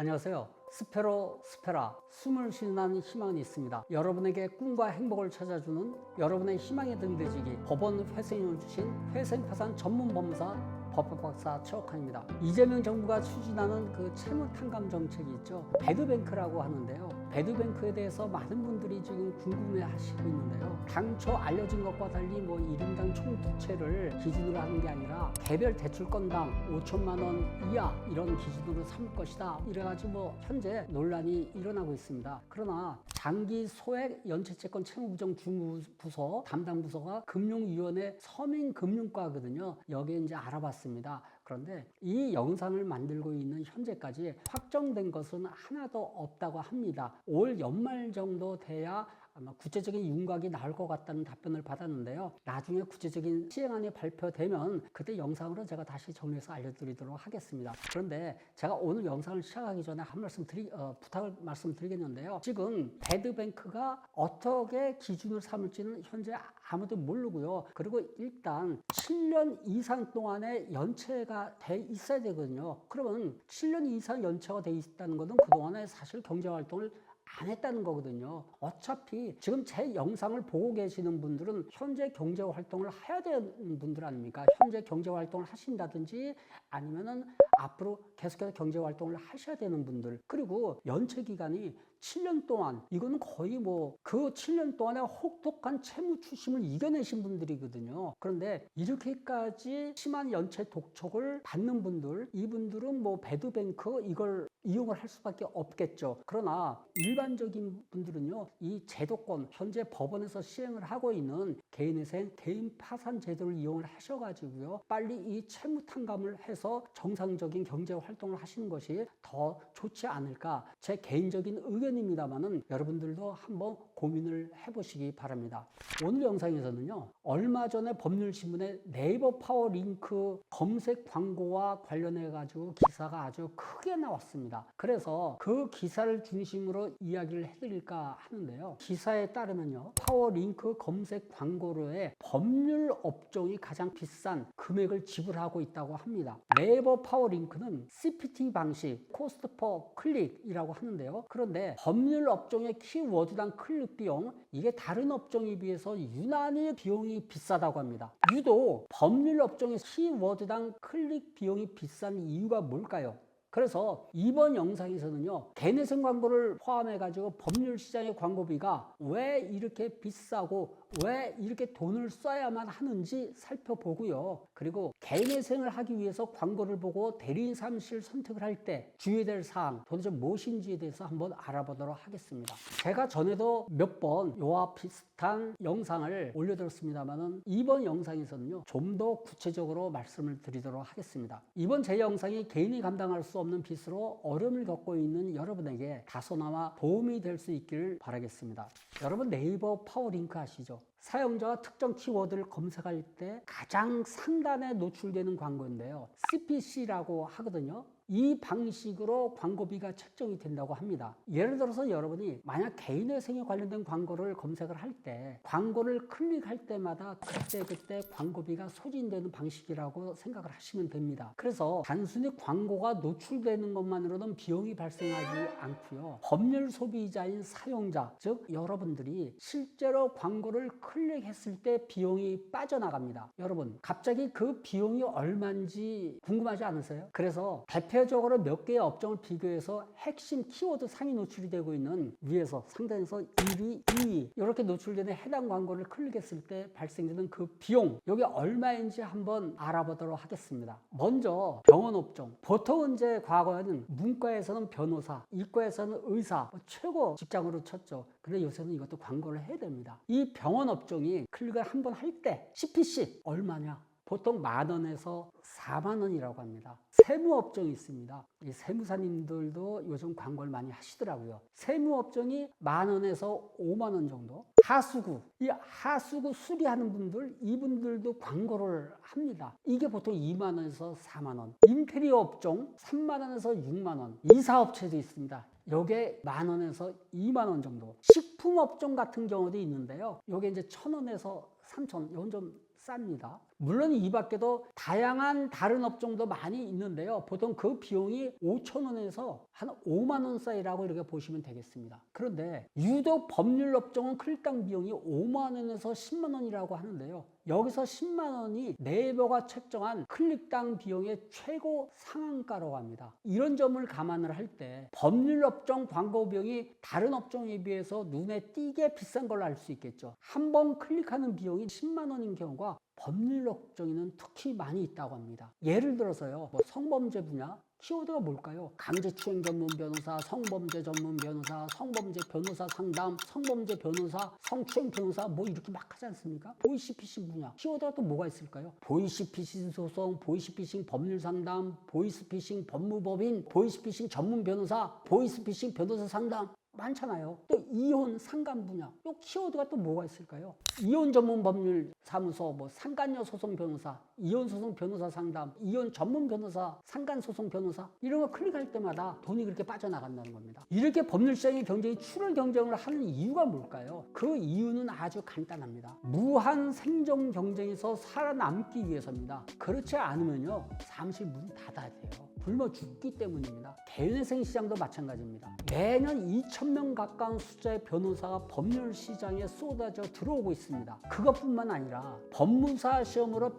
안녕하세요. 스페로 스페라 숨을 쉬는 희망은 있습니다. 여러분에게 꿈과 행복을 찾아주는 여러분의 희망의 등대지기 법원 회생을 주신 회생파산 전문 법무사 법학박사 최옥환입니다. 이재명 정부가 추진하는 그 채무 탕감 정책이 있죠. 배드뱅크라고 하는데요. 배드뱅크에 대해서 많은 분들이 지금 궁금해 하시고 있는데요. 당초 알려진 것과 달리 뭐 1인당 총 부채를 기준으로 하는 게 아니라 개별 대출 건당 5천만 원 이하 이런 기준으로 삼을 것이다. 이래가지고 뭐 현재 논란이 일어나고 있습니다. 그러나 장기 소액 연체채권 채무부정 중부서 담당 부서가 금융위원회 서민금융과거든요. 여기에 이제 알아봤습니다. 그런데 이 영상을 만들고 있는 현재까지 확정된 것은 하나도 없다고 합니다. 올 연말 정도 돼야 아마 구체적인 윤곽이 나올 것 같다는 답변을 받았는데요. 나중에 구체적인 시행안이 발표되면 그때 영상으로 제가 다시 정리해서 알려드리도록 하겠습니다. 그런데 제가 오늘 영상을 시작하기 전에 한 말씀 드리, 어, 부탁을 말씀드리겠는데요. 지금 배드뱅크가 어떻게 기준을 삼을지는 현재 아무도 모르고요. 그리고 일단 7년 이상 동안의 연체가 돼 있어야 되거든요. 그러면 7년 이상 연체가 돼 있다는 것은 그동안에 사실 경제활동을 안 했다는 거거든요. 어차피 지금 제 영상을 보고 계시는 분들은 현재 경제 활동을 해야 되는 분들 아닙니까? 현재 경제 활동을 하신다든지 아니면은 앞으로 계속해서 경제 활동을 하셔야 되는 분들. 그리고 연체 기간이 7년 동안 이거는 거의 뭐 그 7년 동안에 혹독한 채무 추심을 이겨내신 분들이거든요. 그런데 이렇게까지 심한 연체 독촉을 받는 분들, 이분들은 뭐 배드뱅크 이걸 이용을 할 수밖에 없겠죠. 그러나 일반적인 분들은요, 이 제도권 현재 법원에서 시행을 하고 있는 개인회생, 개인 파산 제도를 이용을 하셔가지고요, 빨리 이 채무 탕감을 해서 정상적인 경제 활동을 하시는 것이 더 좋지 않을까. 제 개인적인 의견입니다만은 여러분들도 한번 고민을 해보시기 바랍니다. 오늘 영상에서는요, 얼마 전에 법률신문에 네이버 파워 링크 검색 광고와 관련해 가지고 기사가 아주 크게 나왔습니다. 그래서 그 기사를 중심으로 이야기를 해드릴까 하는데요. 기사에 따르면요, 파워 링크 검색 광고로의 법률 업종이 가장 비싼 금액을 지불하고 있다고 합니다. 네이버 파워 링크는 CPT 방식, 코스트 퍼 클릭이라고 하는데요. 그런데 법률 업종의 키워드당 클릭 비용 이게 다른 업종에 비해서 유난히 비용이 비싸다고 합니다. 유독 법률 업종의 키워드당 클릭 비용이 비싼 이유가 뭘까요? 그래서 이번 영상에서는요, 개내생 광고를 포함해 가지고 법률 시장의 광고비가 왜 이렇게 비싸고 왜 이렇게 돈을 써야만 하는지 살펴보고요. 그리고 개내생을 하기 위해서 광고를 보고 대리인 사무실 선택을 할 때 주의해야 될 사항 도대체 무엇인지에 대해서 한번 알아보도록 하겠습니다. 제가 전에도 몇 번 이와 비슷한 영상을 올려드렸습니다만은 이번 영상에서는요, 좀 더 구체적으로 말씀을 드리도록 하겠습니다. 이번 제 영상이 개인이 감당할 수 없는 빚으로 어려움을 겪고 있는 여러분에게 다소나마 도움이 될 수 있기를 바라겠습니다. 여러분 네이버 파워링크 아시죠? 사용자가 특정 키워드를 검색할 때 가장 상단에 노출되는 광고인데요. CPC라고 하거든요. 이 방식으로 광고비가 책정이 된다고 합니다. 예를 들어서 여러분이 만약 개인회생에 관련된 광고를 검색을 할 때 광고를 클릭할 때마다 그때 그때 광고비가 소진되는 방식이라고 생각을 하시면 됩니다. 그래서 단순히 광고가 노출되는 것만으로는 비용이 발생하지 않고요. 법률 소비자인 사용자, 즉 여러분들이 실제로 광고를 클릭했을 때 비용이 빠져나갑니다. 여러분, 갑자기 그 비용이 얼마인지 궁금하지 않으세요? 그래서 대표적으로 몇 개의 업종을 비교해서 핵심 키워드 상위 노출이 되고 있는 위에서 상단에서 1위, 2위 이렇게 노출되는 해당 광고를 클릭했을 때 발생되는 그 비용 여기 얼마인지 한번 알아보도록 하겠습니다. 먼저 병원 업종 보통은 이제 과거에는 문과에서는 변호사, 이과에서는 의사 뭐 최고 직장으로 쳤죠. 근데 요새는 이것도 광고를 해야 됩니다. 이 병원 업종이 클릭을 한 번 할 때 CPC 얼마냐? 보통 만 원에서 4만 원이라고 합니다. 세무 업종이 있습니다. 이 세무사님들도 요즘 광고를 많이 하시더라고요. 세무 업종이 만 원에서 5만 원 정도. 하수구, 이 하수구 수리하는 분들, 이분들도 광고를 합니다. 이게 보통 2만 원에서 4만 원. 인테리어 업종 3만 원에서 6만 원. 이사업체도 있습니다. 요게 만 원에서 2만 원 정도. 식품 업종 같은 경우도 있는데요. 요게 이제 천 원에서 3천 원. 요건 좀 쌉니다. 물론 이 밖에도 다양한 다른 업종도 많이 있는데요. 보통 그 비용이 5천 원에서 한 5만 원 사이라고 이렇게 보시면 되겠습니다. 그런데 유독 법률 업종은 클릭당 비용이 5만 원에서 10만 원이라고 하는데요. 여기서 10만 원이 네이버가 책정한 클릭당 비용의 최고 상한가라고 합니다. 이런 점을 감안을 할 때 법률 업종 광고 비용이 다른 업종에 비해서 눈에 띄게 비싼 걸로 알 수 있겠죠. 한 번 클릭하는 비용이 10만 원인 경우가 법률 업종에는 특히 많이 있다고 합니다. 예를 들어서요, 뭐 성범죄 분야, 키워드가 뭘까요? 강제추행 전문 변호사, 성범죄 전문 변호사, 성범죄 변호사 상담, 성범죄 변호사, 성추행 변호사 뭐 이렇게 막 하지 않습니까? 보이시피싱 분야 키워드가 또 뭐가 있을까요? 보이시피싱 소송, 보이시피싱 법률 상담, 보이시피싱 법무법인, 보이시피싱 전문 변호사, 보이시피싱 변호사 상담 많잖아요. 또 이혼 상간 분야. 요 키워드가 또 뭐가 있을까요? 이혼 전문 법률 사무소, 뭐 상간녀 소송 변호사, 이혼 소송 변호사 상담, 이혼 전문 변호사, 상간 소송 변호사 이런 거 클릭할 때마다 돈이 그렇게 빠져나간다는 겁니다. 이렇게 법률 시장의 경쟁이 출혈 경쟁을 하는 이유가 뭘까요? 그 이유는 아주 간단합니다. 무한 생존 경쟁에서 살아남기 위해서입니다. 그렇지 않으면요 사무실 문 닫아야 돼요. 굶어 죽기 때문입니다. 개인회생 시장도 마찬가지입니다. 매년 2,000명 가까운 숫자의 변호사가 법률 시장에 쏟아져 들어오고 있습니다. 그것뿐만 아니라 법무사 시험으로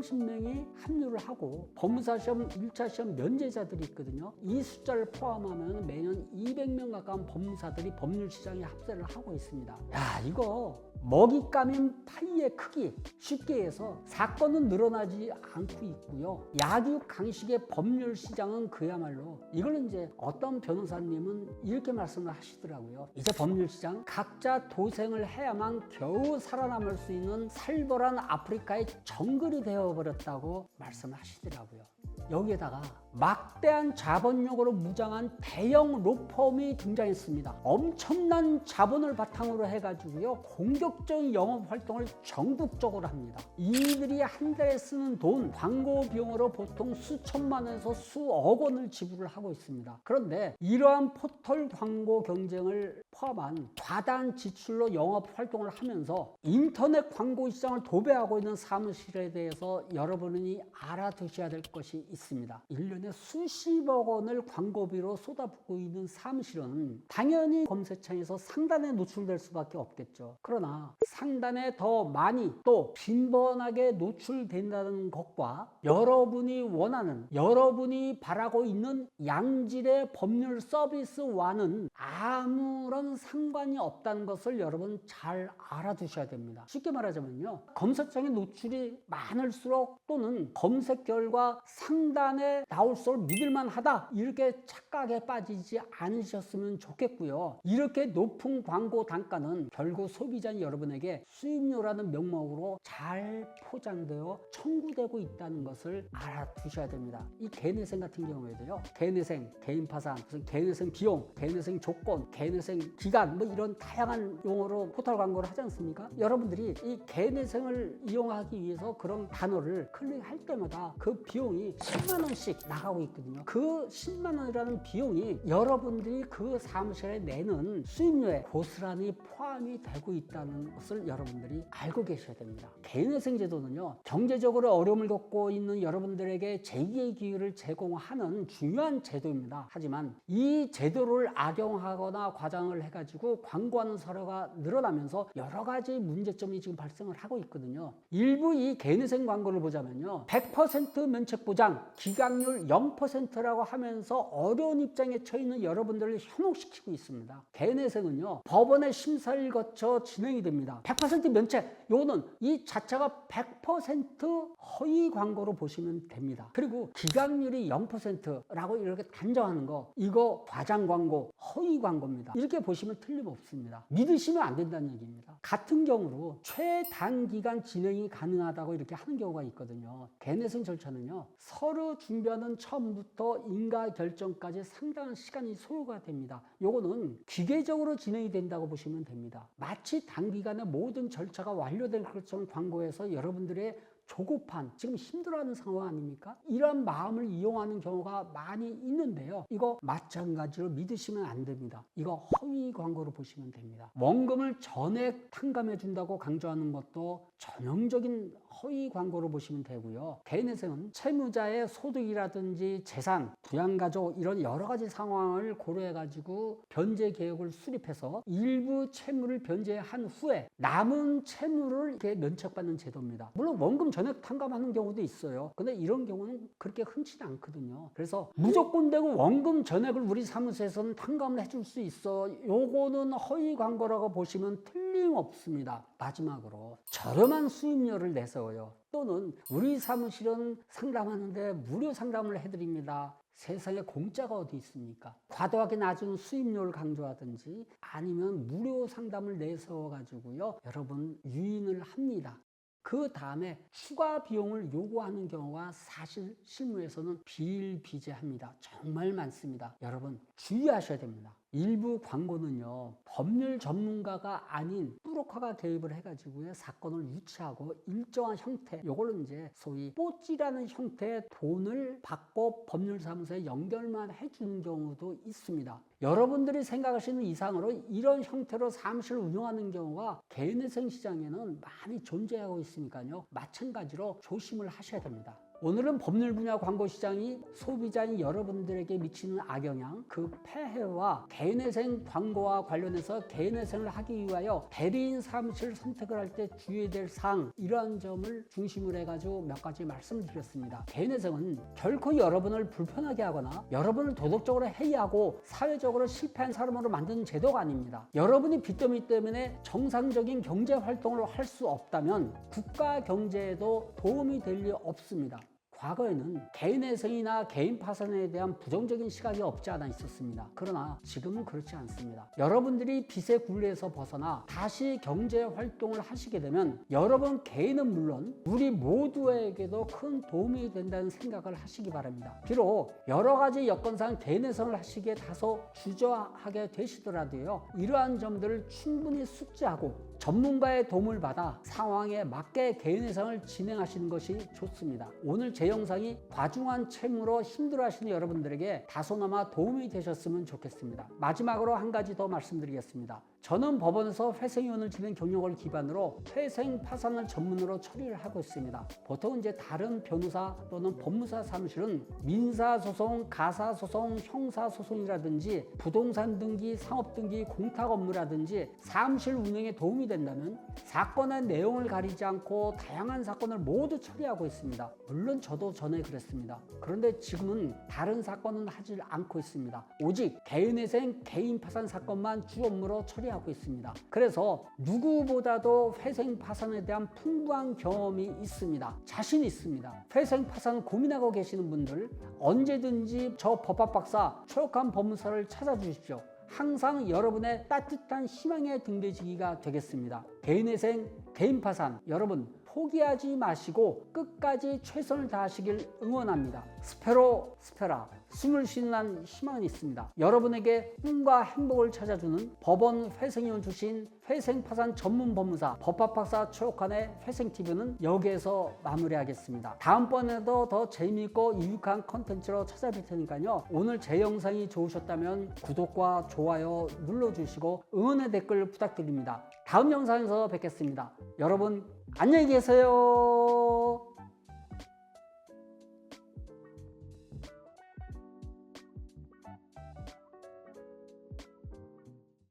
130명이 합류를 하고 법무사 시험 1차 시험 면제자들이 있거든요. 이 숫자를 포함하면 매년 200명 가까운 법무사들이 법률 시장에 합세를 하고 있습니다. 야, 이거 먹잇감인 파이의 크기 쉽게 해서 사건은 늘어나지 않고 있고요. 약육 강식의 법률 시장은 그야말로 이걸 이제 어떤 변호사님은 이렇게 말씀을 하시더라고요. 이제 법률 시장 각자 도생을 해야만 겨우 살아남을 수 있는 살벌한 아프리카의 정글이 되어버렸다고 말씀을 하시더라고요. 여기에다가 막대한 자본력으로 무장한 대형 로펌이 등장했습니다. 엄청난 자본을 바탕으로 해가지고요 공격적인 영업 활동을 전국적으로 합니다. 이들이 한 달에 쓰는 돈 광고 비용으로 보통 수천만 원에서 수억 원을 지불을 하고 있습니다. 그런데 이러한 포털 광고 경쟁을 포함한 과다한 지출로 영업 활동을 하면서 인터넷 광고 시장을 도배하고 있는 사무실에 대해서 여러분이 알아두셔야 될 것이 있습니다. 1년에 수십억 원을 광고비로 쏟아붓고 있는 사무실은 당연히 검색창에서 상단에 노출될 수밖에 없겠죠. 그러나 상단에 더 많이 또 빈번하게 노출된다는 것과 여러분이 원하는 여러분이 바라고 있는 양질의 법률 서비스와는 아무런 상관이 없다는 것을 여러분 잘 알아두셔야 됩니다. 쉽게 말하자면요. 검색창에 노출이 많을수록 또는 검색 결과 상단에 나올수록 믿을만 하다. 이렇게 착각에 빠지지 않으셨으면 좋겠고요. 이렇게 높은 광고 단가는 결국 소비자 여러분에게 수입료라는 명목으로 잘 포장되어 청구되고 있다는 것을 알아두셔야 됩니다. 이 개인회생 같은 경우에도요. 개인회생, 개인파산, 개인회생 비용, 개인회생 조건, 개인회생 기간 뭐 이런 다양한 용어로 포털 광고를 하지 않습니까? 여러분들이 이 개인회생을 이용하기 위해서 그런 단어를 클릭할 때마다 그 비용이 10만 원씩 나가고 있거든요. 그 10만 원이라는 비용이 여러분들이 그 사무실에 내는 수입료에 고스란히 포함이 되고 있다는 것을 여러분들이 알고 계셔야 됩니다. 개인회생 제도는요, 경제적으로 어려움을 겪고 있는 여러분들에게 제2의 기회를 제공하는 중요한 제도입니다. 하지만 이 제도를 악용하거나 과장을 해가지고 광고하는 사례가 늘어나면서 여러 가지 문제점이 지금 발생을 하고 있거든요. 일부 이 개인회생 광고를 보자면요, 100% 면책 보장, 기각률 0%라고 하면서 어려운 입장에 처해 있는 여러분들을 현혹시키고 있습니다. 개인회생은요, 법원의 심사를 거쳐 진행이 됩니다. 100% 면책, 요거는 이 자체가 100% 허위 광고로 보시면 됩니다. 그리고 기각률이 0%라고 이렇게 단정하는 거, 이거 과장 광고, 허위 광고입니다. 이렇게 보시면 틀림없습니다. 믿으시면 안 된다는 얘기입니다. 같은 경우로 최단기간 진행이 가능하다고 이렇게 하는 경우가 있거든요. 개내생 절차는요, 서류 준비하는 처음부터 인가 결정까지 상당한 시간이 소요가 됩니다. 요거는 기계적으로 진행이 된다고 보시면 됩니다. 마치 단기간에 모든 절차가 완료된 것처럼 광고해서 여러분들의 조급한 지금 힘들어하는 상황 아닙니까? 이런 마음을 이용하는 경우가 많이 있는데요. 이거 마찬가지로 믿으시면 안 됩니다. 이거 허위 광고로 보시면 됩니다. 원금을 전액 탕감해 준다고 강조하는 것도 전형적인 허위 광고로 보시면 되고요. 개인회생은 채무자의 소득이라든지 재산, 부양가족 이런 여러 가지 상황을 고려해 가지고 변제 계획을 수립해서 일부 채무를 변제한 후에 남은 채무를 이렇게 면책받는 제도입니다. 물론 원금 전액 탕감하는 경우도 있어요. 근데 이런 경우는 그렇게 흔치는 않거든요. 그래서 무조건 되고 원금 전액을 우리 사무소에서는 탕감을 해줄 수 있어. 요거는 허위 광고라고 보시면 틀림없습니다. 마지막으로 저렴한 수임료를 내 세워요. 또는 우리 사무실은 상담하는데 무료 상담을 해드립니다. 세상에 공짜가 어디 있습니까? 과도하게 낮은 수임료를 강조하든지 아니면 무료 상담을 내세워 가지고요. 여러분 유인을 합니다. 그 다음에 추가 비용을 요구하는 경우가 사실 실무에서는 비일비재합니다. 정말 많습니다. 여러분 주의하셔야 됩니다. 일부 광고는요 법률 전문가가 아닌 뿌로커가 개입을 해가지고요 사건을 유치하고 일정한 형태 요걸로 이제 소위 뽀찌라는 형태의 돈을 받고 법률사무소에 연결만 해주는 경우도 있습니다. 여러분들이 생각하시는 이상으로 이런 형태로 사무실을 운영하는 경우가 개인회생 시장에는 많이 존재하고 있으니까요 마찬가지로 조심을 하셔야 됩니다. 오늘은 법률 분야 광고 시장이 소비자인 여러분들에게 미치는 악영향, 그 폐해와 개인회생 광고와 관련해서 개인회생을 하기 위하여 대리인 사무실 선택을 할 때 주의해야 될 사항 이러한 점을 중심으로 해가지고 몇 가지 말씀드렸습니다. 개인회생은 결코 여러분을 불편하게 하거나 여러분을 도덕적으로 해이하고 사회적으로 실패한 사람으로 만드는 제도가 아닙니다. 여러분이 빚더미 때문에 정상적인 경제 활동을 할 수 없다면 국가 경제에도 도움이 될리 없습니다. 과거에는 개인회생이나 개인 파산에 대한 부정적인 시각이 없지 않아 있었습니다. 그러나 지금은 그렇지 않습니다. 여러분들이 빚의 굴레에서 벗어나 다시 경제 활동을 하시게 되면 여러분 개인은 물론 우리 모두에게도 큰 도움이 된다는 생각을 하시기 바랍니다. 비록 여러 가지 여건상 개인회생을 하시기에 다소 주저하게 되시더라도요. 이러한 점들을 충분히 숙지하고 전문가의 도움을 받아 상황에 맞게 개인회생을 진행하시는 것이 좋습니다. 오늘 제 영상이 과중한 채무로 힘들어하시는 여러분들에게 다소나마 도움이 되셨으면 좋겠습니다. 마지막으로 한 가지 더 말씀드리겠습니다. 저는 법원에서 회생위원을 지낸 경력을 기반으로 회생 파산을 전문으로 처리를 하고 있습니다. 보통 이제 다른 변호사 또는 법무사 사무실은 민사소송, 가사소송, 형사소송이라든지 부동산 등기, 상업 등기, 공탁 업무라든지 사무실 운영에 도움이 된다면 사건의 내용을 가리지 않고 다양한 사건을 모두 처리하고 있습니다. 물론 저도 전에 그랬습니다. 그런데 지금은 다른 사건은 하지 않고 있습니다. 오직 개인회생, 개인 파산 사건만 주 업무로 처리하고 있습니다. 그래서 누구보다도 회생 파산에 대한 풍부한 경험이 있습니다. 자신 있습니다. 회생 파산 고민하고 계시는 분들 언제든지 저 법학 박사 초록한 법무사를 찾아주십시오. 항상 여러분의 따뜻한 희망의 등대지기가 되겠습니다. 개인회생, 개인 파산, 여러분 포기하지 마시고 끝까지 최선을 다하시길 응원합니다. 스페로 스페라 숨을 쉬는 희망은 있습니다. 여러분에게 꿈과 행복을 찾아주는 법원 회생위원 출신 회생파산 전문 법무사 법학박사 최옥환의 회생TV는 여기에서 마무리하겠습니다. 다음번에도 더 재미있고 유익한 컨텐츠로 찾아뵐 테니까요. 오늘 제 영상이 좋으셨다면 구독과 좋아요 눌러주시고 응원의 댓글 부탁드립니다. 다음 영상에서 뵙겠습니다. 여러분 안녕히 계세요.